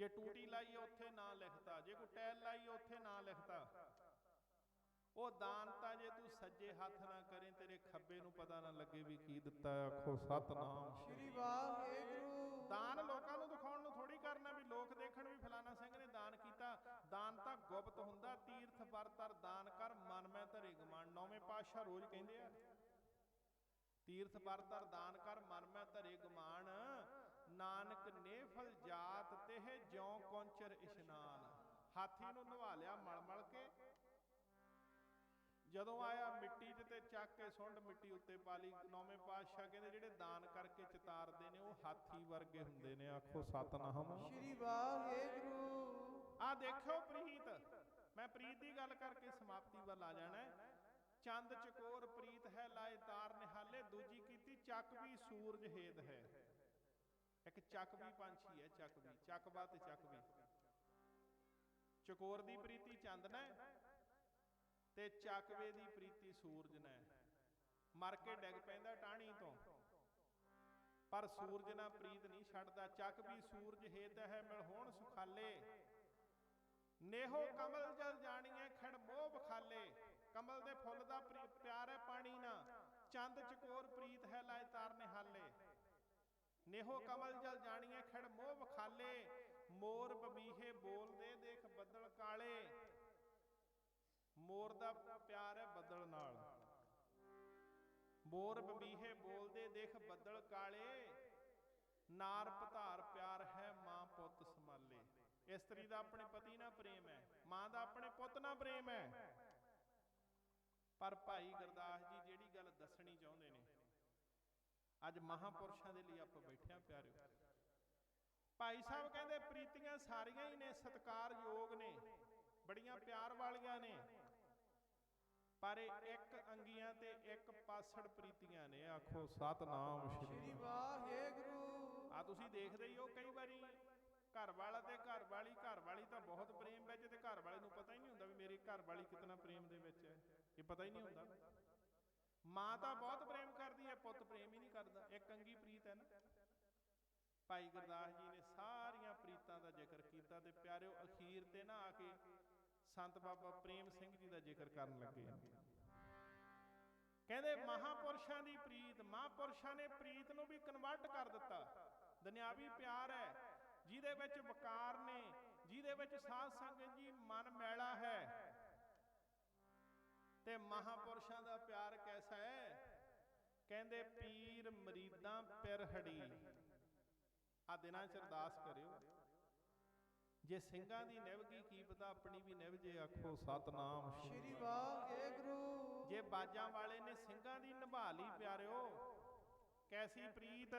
ਜੇ ਟੂਟੀ ਲਾਈ ਉੱਥੇ ਨਾਂ ਲਿਖਤਾ। ਜੇ ਕੋਈ ਟੈਲ ਲਾਈ ਉੱਥੇ ਨਾਂ ਲਿਖਤਾ। ਉਹ ਦਾਨ ਤਾਂ ਜੇ ਤੂੰ ਸੱਜੇ ਹੱਥ ਨਾ ਕਰੇ ਤੇਰੇ ਖੱਬੇ ਨੂੰ ਪਤਾ ਨਾ ਲੱਗੇ ਵੀ ਕੀ ਦਿੱਤਾ। ਆਖੋ ਸਤਨਾਮ ਸ੍ਰੀ ਵਾਹਿਗੁਰੂ। ਦਾਨ ਲੋਕਾਂ ਨੂੰ ਦਿਖਾਉਣ ਨੂੰ ਥੋੜੀ ਕਰਨਾ ਵੀ ਲੋਕ ਦੇਖਣ ਵੀ ਫਲਾਣਾ ਸਿੰਘ ਨੇ ਦਾਨ ਕੀਤਾ। ਦਾਨ ਤਾਂ ਗੁਪਤ ਹੁੰਦਾ ਤੀਰਥ ਵਰਤਰ ਦਾਨ ਕਰ ਮਨ ਮੈਂ ਧਰੇ ਗਮਾਨ ਨੌਵੇਂ ਪਾਤਸ਼ਾਹ ਰੋਜ਼ ਕਹਿੰਦੇ ਆ ਤੀਰਥ ਵਰਤਰ ਦਾਨ ਕਰ ਮਨ ਮੈਂ ਧਰੇ ਗਮਾਨ ਨਾਨਕ ਨੇਫਲ ਜਾਤ ਤਿਹ ਜਿਉ ਕੌਂਚਰ ਇਸ਼ਨਾਨ। ਹਾਥੀ ਨੂੰ ਨਵਾ ਲਿਆ ਮਲ ਮਲ ਕੇ। ਜਦੋਂ ਆਇਆ ਮਿੱਟੀ 'ਚ ਤੇ ਚੱਕ ਕੇ ਸੁੰਡ ਮਿੱਟੀ ਉੱਤੇ ਪਾ ਲਈ ਨੌਵੇਂ ਪਾਤਸ਼ਾਹ ਕਹਿੰਦੇ ਜਿਹੜੇ ਦਾਨ ਕਰਕੇ ਚਿਤਾਰਦੇ ਨੇ ਉਹ ਹਾਥੀ ਵਰਗੇ ਹੁੰਦੇ ਨੇ। ਆਖੋ ਸਤਨਾਮ। ਸ੍ਰੀ ਵਾਹਿਗੁਰੂ। ਆ ਦੇਖਿਓ ਪ੍ਰੀਤ ਮੈਂ ਪ੍ਰੀਤ ਦੀ ਗੱਲ ਕਰਕੇ ਸਮਾਪਤੀ ਵੱਲ ਆ ਜਾਣਾ। ਚੰਦ ਚਕੋਰ ਪ੍ਰੀਤ ਹੈ ਲਾਏ ਤਾਰ ਨਿਹਾਲੇ ਦੂਜੀ ਕੀਤੀ ਚੱਕ ਵੀ ਸੂਰਜ ਹੇਦ ਹੈ। ਇੱਕ ਚੱਕ ਪੰਛੀ ਹੈ, ਚੱਕ ਵੀ। ਚੱਕਵਾ ਤੇ ਚੱਕ ਵੀ। ਚਕੋਰ ਦੀ ਪ੍ਰੀਤੀ ਚੰਦ ਤੇ ਚੱਕਵੇ ਦੀ ਪ੍ਰੀਤੀ ਸੂਰਜ ਨੇ। ਮਰ ਕੇ ਡਿੱਗ ਪੈਂਦਾ ਟਾਹਣੀ ਤੋਂ। ਪਰ ਸੂਰਜ ਨਾ ਪ੍ਰੀਤ ਨਹੀਂ ਛੱਡਦਾ। ਚੱਕ ਵੀ ਸੂਰਜ ਹੇਤ ਹੈ, ਮਿਲ ਹੋਣ ਸੁਖਾਲੇ। ਨੇਹੋ ਕਮਲ ਜਲ ਜਾਣੀਏ ਖੜ ਮੋਹ ਬਖਾਲੇ। ਕਮਲ ਦੇ ਫੁੱਲ ਦਾ ਪਿਆਰ ਹੈ ਪਾਣੀ ਨਾ ਚੰਦ ਚਕੋਰ ਪ੍ਰੀਤ ਹੈ ਲਾਇ ਤਾਰ ਨਿਹਾਲੇ। ਨੇਹੋ ਕਮਲ ਜਲ ਜਾਣੀਏ, ਖੜ ਮੋਹ ਬਖਾਲੇ ਮੋਰ ਬਬੀਹੇ ਬੋਲਦੇ ਦੇਖ ਬੱਦਲ ਕਾਲੇ। ਮੋਰ ਦਾ ਪਿਆਰ ਹੈ ਬੱਦਲ ਨਾਲ। ਮੋਰ ਬਬੀਹੇ ਬੋਲਦੇ ਦੇਖ ਬੱਦਲ ਕਾਲੇ। ਨਾਰ ਪਧਾਰ ਪਿਆਰ ਹੈ, ਮਾਂ ਪੁੱਤ ਸਮਾਲੇ ਇਸਤਰੀ ਦਾ ਆਪਣੇ ਪਤੀ ਨਾਲ ਪ੍ਰੇਮ ਹੈ, ਮਾਂ ਦਾ ਆਪਣੇ ਪੁੱਤ ਨਾਲ ਪ੍ਰੇਮ ਹੈ। ਪਰ ਭਾਈ ਗੁਰਦਾਸ ਜੀ ਜਿਹੜੀ ਗੱਲ ਦੱਸਣੀ ਚਾਹੁੰਦੇ ਨੇ ਅੱਜ ਮਹਾਪੁਰਸ਼ਾਂ ਦੇ ਲਈ ਆਪਾਂ ਬੈਠਿਆ ਪਿਆਰਿਓ। ਭਾਈ ਸਾਹਿਬ ਕਹਿੰਦੇ ਪ੍ਰੀਤੀਆਂ ਸਾਰੀਆਂ ਹੀ ਨੇ ਸਤਕਾਰਯੋਗ ਨੇ ਬੜੀਆਂ ਪਿਆਰ ਵਾਲੀਆਂ ਨੇ। ਪਰ ਇੱਕ ਅੰਗੀਆਂ ਤੇ ਇੱਕ ਪਾਸੜ ਪ੍ਰੀਤੀਆਂ ਨੇ ਆਖੋ ਸਤਨਾਮ ਸ੍ਰੀ ਸ਼੍ਰੀ ਵਾਹਿਗੁਰੂ। ਆ ਤੁਸੀਂ ਦੇਖਦੇ ਹੀ ਹੋ ਕਈ ਵਾਰੀ ਘਰ ਵਾਲਾ ਤੇ ਘਰ ਵਾਲੀ ਘਰ ਵਾਲੀ ਤਾਂ ਬਹੁਤ ਪ੍ਰੇਮ ਵਿੱਚ ਤੇ ਘਰ ਵਾਲੇ ਨੂੰ ਪਤਾ ਹੀ ਨਹੀਂ ਹੁੰਦਾ ਵੀ ਮੇਰੀ ਘਰ ਵਾਲੀ ਕਿਤਨਾ ਪ੍ਰੇਮ ਦੇ ਵਿੱਚ ਹੈ। ਇਹ ਪਤਾ ਹੀ ਨਹੀਂ ਹੁੰਦਾ। ਮਾਂ ਤਾਂ ਬਹੁਤ ਪ੍ਰੇਮ ਕਰਦੀ ਹੈ ਪੁੱਤ ਪ੍ਰੇਮ ਹੀ ਨਹੀਂ ਕਰਦਾ। ਇੱਕ ਅੰਗੀ ਪ੍ਰੀਤ ਹੈ ਨਾ। ਭਾਈ ਗੁਰਦਾਸ ਜੀ ਨੇ ਸਾਰੀਆਂ ਪ੍ਰੀਤਾਂ ਦਾ ਜ਼ਿਕਰ ਕੀਤਾ ਤੇ ਪਿਆਰਿਓ ਅਖੀਰ ਤੇ ਨਾ ਆ ਕੇ ਸੰਤ ਬਾਬਾ ਪ੍ਰੇਮ ਸਿੰਘ ਜੀ ਦਾ ਜ਼ਿਕਰ ਕਰਨ ਲੱਗੇ। ਕਹਿੰਦੇ ਮਹਾਪੁਰਸ਼ਾਂ ਦੀ ਪ੍ਰੀਤ ਮਹਾਪੁਰਸ਼ਾਂ ਨੇ ਪ੍ਰੀਤ ਨੂੰ ਵੀ ਕਨਵਰਟ ਕਰ ਦਿੱਤਾ। ਦੁਨਿਆਵੀ ਪਿਆਰ ਹੈ ਜਿਹਦੇ ਵਿੱਚ ਵਕਾਰ ਨੇ ਜਿਹਦੇ ਵਿੱਚ ਸਾਧ ਸੰਗਤ ਜੀ ਮਨ ਤੇ ਮਹਾਪੁਰਸ਼ਾਂ ਦਾ ਪਿਆਰ ਕੈਸਾ ਹੈ? ਕਹਿੰਦੇ ਪੀਰ ਮਰੀਦਾਂ ਪਿਰ ਹੜੀ। ਆ ਦਿਨਾਂ ਚ ਅਰਦਾਸ ਕਰਿਓ। ਜੇ ਸਿੰਘਾਂ ਦੀ ਨਿਵਗੀ ਕੀ ਪਤਾ ਆਪਣੀ ਵੀ ਨਿਵ ਜੇ ਆਖੋ ਸਤਨਾਮ। ਸ਼੍ਰੀ ਸ੍ਰੀ ਵਾਹਿਗੁਰੂ। ਜੇ ਬਾਜਾਂ ਵਾਲੇ ਨੇ ਸਿੰਘਾਂ ਦੀ ਨਿਭਾ ਲਈ ਪਿਆਰਿਓ ਕੈਸੀ ਪ੍ਰੀਤ?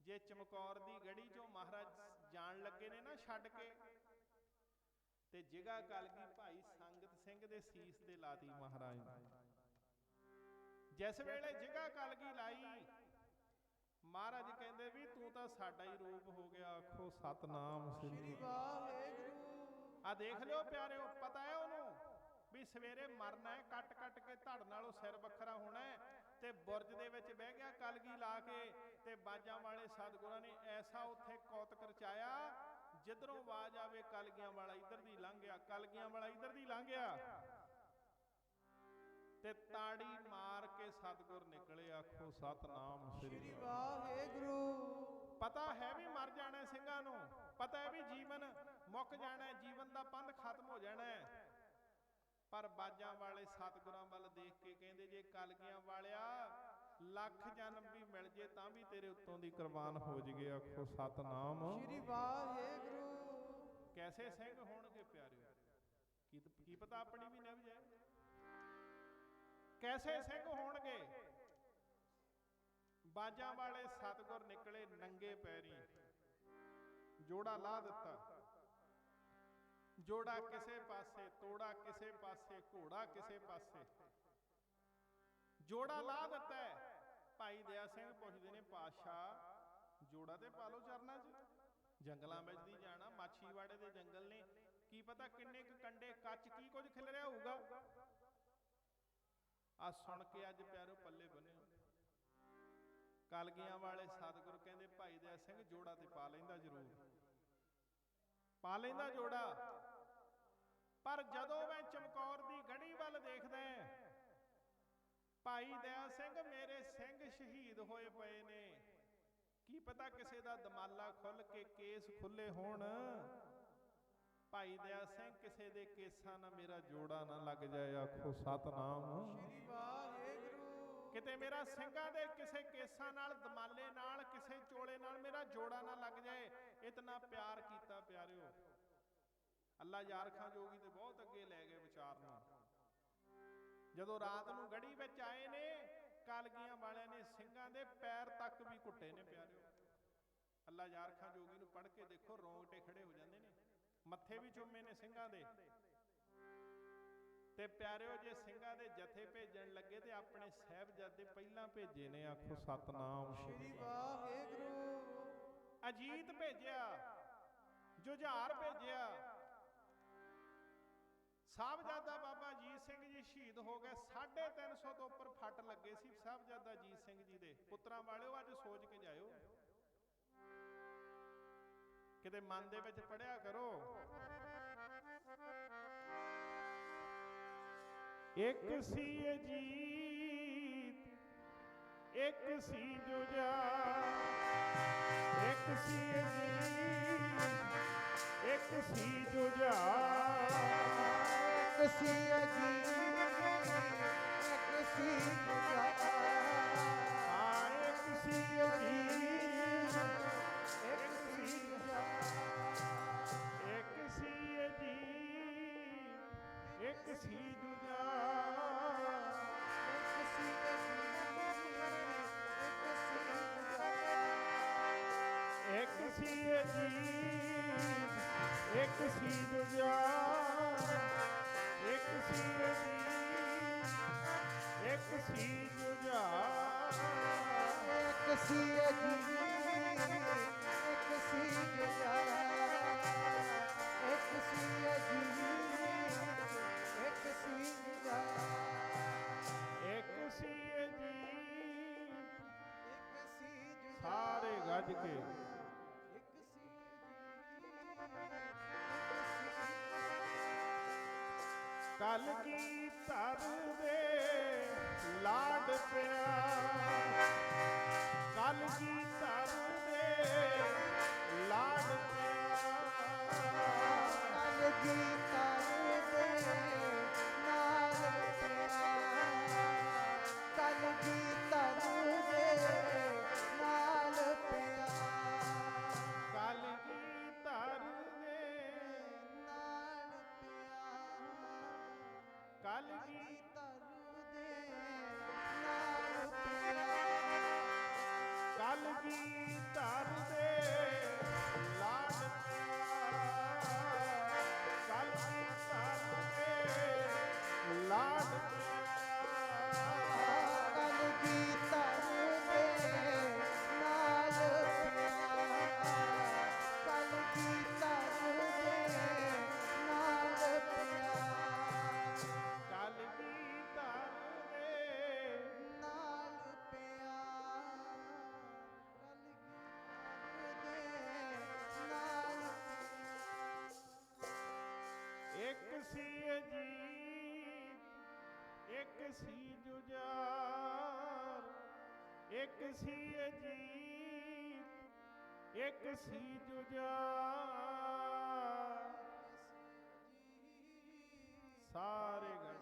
ਜੇ ਚਮਕੌਰ ਦੀ ਗੜੀ ਚੋਂ ਮਹਾਰਾਜ ਜਾਣ ਲੱਗੇ ਨੇ ਨਾ ਛੱਡ ਕੇ ਤੇ ਜਿਗਾ ਕਲਗੀ ਭਾਈ ਸੰਗਤ ਸਿੰਘ ਦੇ ਸੀਸ ਤੇ ਲਾਤੀ ਮਹਾਰਾਜ ਨੇ। ਜਿਸ ਵੇਲੇ ਜਿਗਾ ਕਲਗੀ ਲਾਈ ਮਹਾਰਾਜ ਕਹਿੰਦੇ ਵੀ ਤੂੰ ਤਾਂ ਸਾਡਾ ਹੀ ਰੂਪ ਹੋ ਗਿਆ ਆਖੋ ਸਤਨਾਮ ਸ੍ਰੀ ਵਾਹਿਗੁਰੂ। ਆ ਦੇਖ ਲਿਓ ਪਿਆਰਿਓ ਪਤਾ ਹੈ ਉਹਨੂੰ ਵੀ ਸਵੇਰੇ ਮਰਨਾ ਹੈ ਕੱਟ ਕੱਟ ਕੇ ਧੜ ਨਾਲੋਂ ਸਿਰ ਵੱਖਰਾ ਹੋਣਾ ਹੈ ਤੇ ਬੁਰਜ ਦੇ ਵਿੱਚ ਬਹਿ ਗਿਆ ਕਲਗੀ ਲਾ ਕੇ ਤੇ ਬਾਜਾਂ ਵਾਲੇ ਸਤਿਗੁਰਾਂ ਨੇ ਐਸਾ ਉੱਥੇ ਕੌਤਕ ਰਚਾਇਆ ਜਿੱਧਰੋਂ ਆਵਾਜ਼ ਆਵੇ ਕਲਗੀਆਂ ਵਾਲਾ ਇੱਧਰ ਦੀ ਲੰਘ ਗਿਆ ਕਲਗੀਆਂ ਵਾਲਾ ਇੱਧਰ ਦੀ ਲੰਘ ਗਿਆ ਤੇ ਤਾੜੀ ਮਾਰ ਕੇ ਸਤਿਗੁਰ ਨਿਕਲੇ ਆਖੋ ਸਤਨਾਮ ਸ੍ਰੀ ਵਾਹਿਗੁਰੂ। ਪਤਾ ਹੈ ਵੀ ਮਰ ਜਾਣਾ ਸਿੰਘਾਂ ਨੂੰ। ਪਤਾ ਹੈ ਵੀ ਜੀਵਨ ਮੁੱਕ ਜਾਣਾ ਹੈ ਜੀਵਨ ਦਾ ਪੰਧ ਖਤਮ ਹੋ ਜਾਣਾ ਹੈ। ਪਰ ਬਾਜਾਂ ਵਾਲੇ ਸਤਿਗੁਰਾਂ ਵੱਲ ਦੇਖ ਕੇ ਕਹਿੰਦੇ ਜੇ ਕਲਗੀਆਂ ਵਾਲਿਆ ਲੱਖ ਜਨਮ ਵੀ ਮਿਲ ਜੇ ਤਾਂ ਵੀ ਤੇਰੇ ਉੱਤੋਂ ਦੀ ਕੁਰਬਾਨ ਹੋ ਜਗੇ ਆਖੋ ਸਤਨਾਮ। ਸ੍ਰੀ ਵਾਹਿਗੁਰੂ। ਕੈਸੇ ਸਿੰਘ ਹੋਣਗੇ ਪਿਆਰਿਓ? ਕੀ ਕੀ ਪਤਾ ਆਪਣੀ ਵੀ ਨਿਭ ਜਾਏ? ਕੈਸੇ ਸਿੰਘ ਹੋਣਗੇ? ਬਾਜਾਂ ਵਾਲੇ ਸਤਗੁਰ ਨਿਕਲੇ ਨੰਗੇ ਪੈਰੀ। ਜੋੜਾ ਲਾ ਦਿੱਤਾ। ਜੋੜਾ ਕਿਸੇ ਪਾਸੇ ਤੋੜਾ ਕਿਸੇ ਪਾਸੇ ਘੋੜਾ ਕਿਸੇ ਪਾਸੇ। ਜੋੜਾ ਲਾ ਦਿੱਤਾ। ਭਾਈ ਦਇਆ ਸਿੰਘ ਪੁੱਛਦੇ ਨੇ ਪਾਸ਼ਾ ਜੋੜਾ ਤੇ ਪਾ ਲਓ ਚਰਨਾਂ 'ਚ। ਜੰਗਲਾਂ ਵਿੱਚ ਦੀ ਜਾਣਾ, ਮਾਛੀਵਾੜੇ ਦੇ ਜੰਗਲ ਨੇ। ਕੀ ਪਤਾ ਕਿੰਨੇ ਕੁ ਕੰਡੇ ਕੱਚ ਕੀ ਕੁਝ ਖਿਲ ਰਿਹਾ ਹੋਊਗਾ? ਆ ਸੁਣ ਕੇ ਅੱਜ ਪਿਆਰੋ ਪੱਲੇ ਬੰਨਿਓ ਕਲਗੀਆਂ ਵਾਲੇ ਸਤਿਗੁਰ ਕਹਿੰਦੇ, ਭਾਈ ਦਇਆ ਸਿੰਘ, ਜੋੜਾ ਤੇ ਪਾ ਲੈਂਦਾ ਜ਼ਰੂਰ। ਪਾ ਲੈਂਦਾ ਜੋੜਾ। ਪਰ ਜਦੋਂ ਮੈਂ ਚਮਕੌਰ ਦੀ ਗੜੀ ਵੱਲ ਦੇਖਦਾ ਭਾਈ ਦਇਆ ਸਿੰਘ ਮੇਰੇ ਸਿੰਘ ਸ਼ਹੀਦ ਹੋਏ ਪਏ ਨੇ। ਕੀ ਪਤਾ ਕਿਸੇ ਦਾ ਦਮਾਲਾ ਖੁੱਲ ਕੇ ਕੇਸ ਖੁੱਲੇ ਹੋਣ। ਭਾਈ ਦਇਆ ਸਿੰਘ ਕਿਸੇ ਦੇ ਕੇਸਾਂ ਨਾਲ ਮੇਰਾ ਜੋੜਾ ਨਾ ਲੱਗ ਜਾਏ ਆਖੋ ਸਤਨਾਮ। ਸ਼੍ਰੀ ਵਾਹਿਗੁਰੂ। ਕਿਤੇ ਮੇਰਾ ਸਿੰਘਾਂ ਦੇ ਕਿਸੇ ਕੇਸਾਂ ਨਾਲ ਦਮਾਲੇ ਨਾਲ ਕਿਸੇ ਚੋਲੇ ਨਾਲ ਮੇਰਾ ਜੋੜਾ ਨਾ ਲੱਗ ਜਾਏ। ਇਤਨਾ ਪਿਆਰ ਕੀਤਾ ਪਿਆਰਿਓ। ਅੱਲਾ ਯਾਰ ਖਾਂ ਜੋਗੀ ਤੇ ਬਹੁਤ ਅੱਗੇ ਲੈ ਗਏ ਵਿਚਾਰ ਨੂੰ। ਜਦੋਂ ਰਾਤ ਨੂੰ ਗੜੀ ਵਿੱਚ ਆਏ ਨੇ ਕਲਗੀਆਂ ਵਾਲਿਆਂ ਨੇ ਸਿੰਘਾਂ ਦੇ ਪੈਰ ਤੱਕ ਵੀ ਘੁੱਟੇ ਨੇ ਪਿਆਰਿਓ। ਅੱਲਾ ਯਾਰ ਖਾਂ ਜੋਗੀ ਨੂੰ ਪੜ੍ਹ ਕੇ ਦੇਖੋ ਰੋਂਗਟੇ ਖੜੇ ਹੋ ਜਾਂਦੇ ਨੇ। ਮੱਥੇ ਵੀ ਚੁੰਮੇ ਨੇ ਸਿੰਘਾਂ ਦੇ। ਤੇ ਪਿਆਰਿਓ ਜੇ ਸਿੰਘਾਂ ਦੇ ਜਥੇ ਭੇਜਣ ਲੱਗੇ ਤੇ ਆਪਣੇ ਸਹਿਬਜ਼ਾਦੇ ਪਹਿਲਾਂ ਭੇਜੇ ਨੇ ਆਖੋ ਸਤਨਾਮ ਸ਼੍ਰੀ ਵਾਹਿਗੁਰੂ। ਅਜੀਤ ਭੇਜਿਆ ਜੁਝਾਰ ਭੇਜਿਆ। ਸਾਹਿਬਜ਼ਾਦਾ ਸਿੰਘ ਜੀ ਸ਼ਹੀਦ ਹੋ ਗਏ 350 ਤੋਂ ਉੱਪਰ ਫੱਟ ਲੱਗੇ ਸੀ ਸਾਹਿਬਜ਼ਾਦਾ ਜੀਤ ਸਿੰਘ ਜੀ ਦੇ ਪੁੱਤਰਾਂ ਵਾਲਿਓ, ਅੱਜ ਸੋਚ ਕੇ ਜਾਇਓ। ਕਿਤੇ ਮਨ ਦੇ ਵਿੱਚ ਪੜਿਆ ਕਰੋ। ਇੱਕ ਸੀ ਅਜੀਤ, ਇੱਕ ਸੀ ਜੁਝਾਰ ਇੱਕ ਸੀ ਅਜੀਤ, ਇੱਕ ਸੀ ਜੁਝਾਰ ਇੱਕ ਸੀ ਅਜੀਬ ਇੱਕ ਸੀ ਜੁਝਾਰ ਆ ਇੱਕ ਸੀ ਅਜੀਤ ਇੱਕ ਸੀ ਜੁਝਾਰ ਇੱਕ ਸੀ ਅਜੀਤ ਇੱਕ ਸੀ ਜੁਝਾਰ ਇੱਕ ਸੀ ਅਜੀਬ ਇੱਕ ਜੁਝਾਰ ਇੱਕ ਸੀ ਅਜੀਤ ਇੱਕ ਸੀ ਜੁਝਾਰ ਇੱਕ ਸੀ ਅਜੀਤ ਇੱਕ ਸੀ ਜੁਝਾਰ ਇੱਕ ਸੀ ਅਜੀਬ ਇੱਕ ਸੀ ਜੁਝਾਰ ਕਲ ਕੀ ਧਰ ਦੇ ਲਾਡ ਪਿਆ ਕਲ ਕੀ ਧਰ ਦੇ ਲਾਡ ਪਿਆ ਕਲ ਇੱਕ ਸੀ ਅਜੀਬ ਇੱਕ ਸੀ ਜੁਝਾਰ ਇੱਕ ਸੀ ਅਜੀਬ ਇੱਕ ਸੀ ਜੁਝਾਰ। ਸਾਰੇ ਗਣ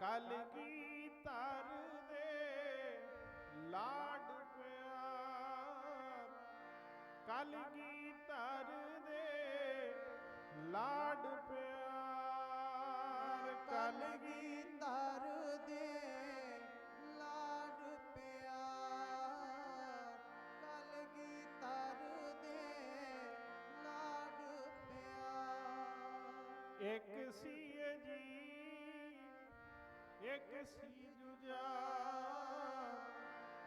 ਕਲ ਕੀ ਧਰ ਦੇ ਲਾਡ ਕਲ ਕੀ ਧਰ ਦੇ ਲਾਡ ਪਿਆਰ। ਕਲ ਕੀ ਦੇ ਲਾਡ ਪਿਆਰ। ਕਲ ਕੀ ਦੇ ਲਾਡ ਪਿਆਰ। ਇੱਕ ਸੀ ਅਜੀਬ ਇੱਕ ਸੀ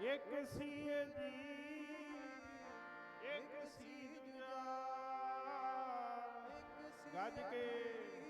ਇੱਕ ਸੀ ਅਜੀਬ ਇੱਕ ਸੀ ਜੁਝਾਰ ਗੱਜ ਕੇ।